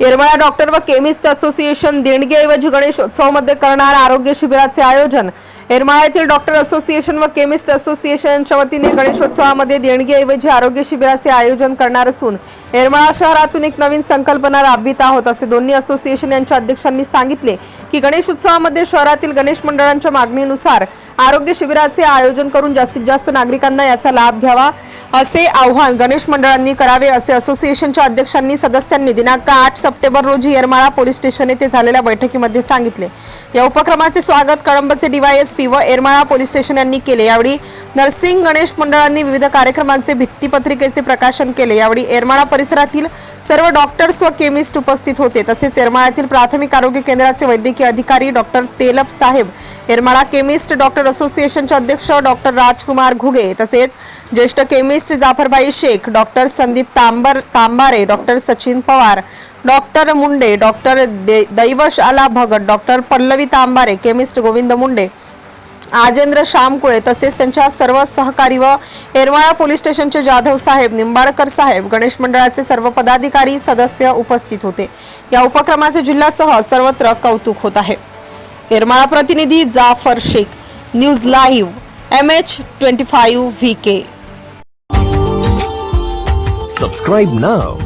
Yermala doctor व chemist association देणगीऐवजी गणेशोत्सवमध्ये करणार आरोग्य शिबिराचे आयोजन. येरमाळा येथील डॉक्टर असोसिएशन व केमिस्ट असोसिएशनच्या वतीने गणेशोत्सवामध्ये देणगीऐवजी आरोग्य शिबिराचे आयोजन करणार असून येरमाळा शहरातून एक नवीन संकल्पना राबवित आहोत असे दोन्ही असोसिएशन यांच्या अध्यक्षांनी सांगितले की गणेश उत्सवामध्ये शहरातील गणेश मंडळांच्या मागणीनुसार आरोग्य शिबिराचे आयोजन करून जास्तीत जास्त नागरिकांना याचा लाभ घ्यावा. असे आव्हान गणेश मंडळांनी करावे असे असोसिएशनच्या अध्यक्षांनी सदस्यांनी दिनांक आठ सप्टेंबर रोजी येरमाळा पोलीस स्टेशन येथे झालेल्या बैठकीमध्ये सांगितले. या उपक्रमाचे स्वागत कळंबचे डीवायएसपी व एरमाळा पोलीस स्टेशन यांनी केले. यावेळी नर्सिंग गणेश मंडळांनी विविध कार्यक्रमांचे भित्तीपत्रिकेचे प्रकाशन केले. यावेळी येरमाळा परिसरातील सर्व डॉक्टर्स व केमिस्ट उपस्थित होते. तसेच येरमाळ्यातील प्राथमिक आरोग्य केंद्राचे वैद्यकीय अधिकारी doctor Telap saheb Yermala chemist doctor असोसिएशनचे अध्यक्ष डॉक्टर राजकुमार घुगे तसेच ज्येष्ठ chemist Jafarbai Shaikh doctor Sandeep Tambar Tambare doctor Sachin Pawar doctor Munde doctor दे- दैवशाला भगत डॉक्टर पल्लवी तांबारे केमिस्ट गोविंद मुंडे आजेंद्र श्यामकुळे तसेच त्यांच्या सर्व सहकारी व येरमाळा पोलीस स्टेशनचे जाधव साहेब निंबाळकर साहेब गणेश मंडळाचे सर्व पदाधिकारी सदस्य उपस्थित होते. या उपक्रमाचे जिल्ह्यासह सर्वत्र कौतुक होत आहे. येरमाळा प्रतिनिधी Jafar Shaikh news live M H twenty five V K subscribe नाव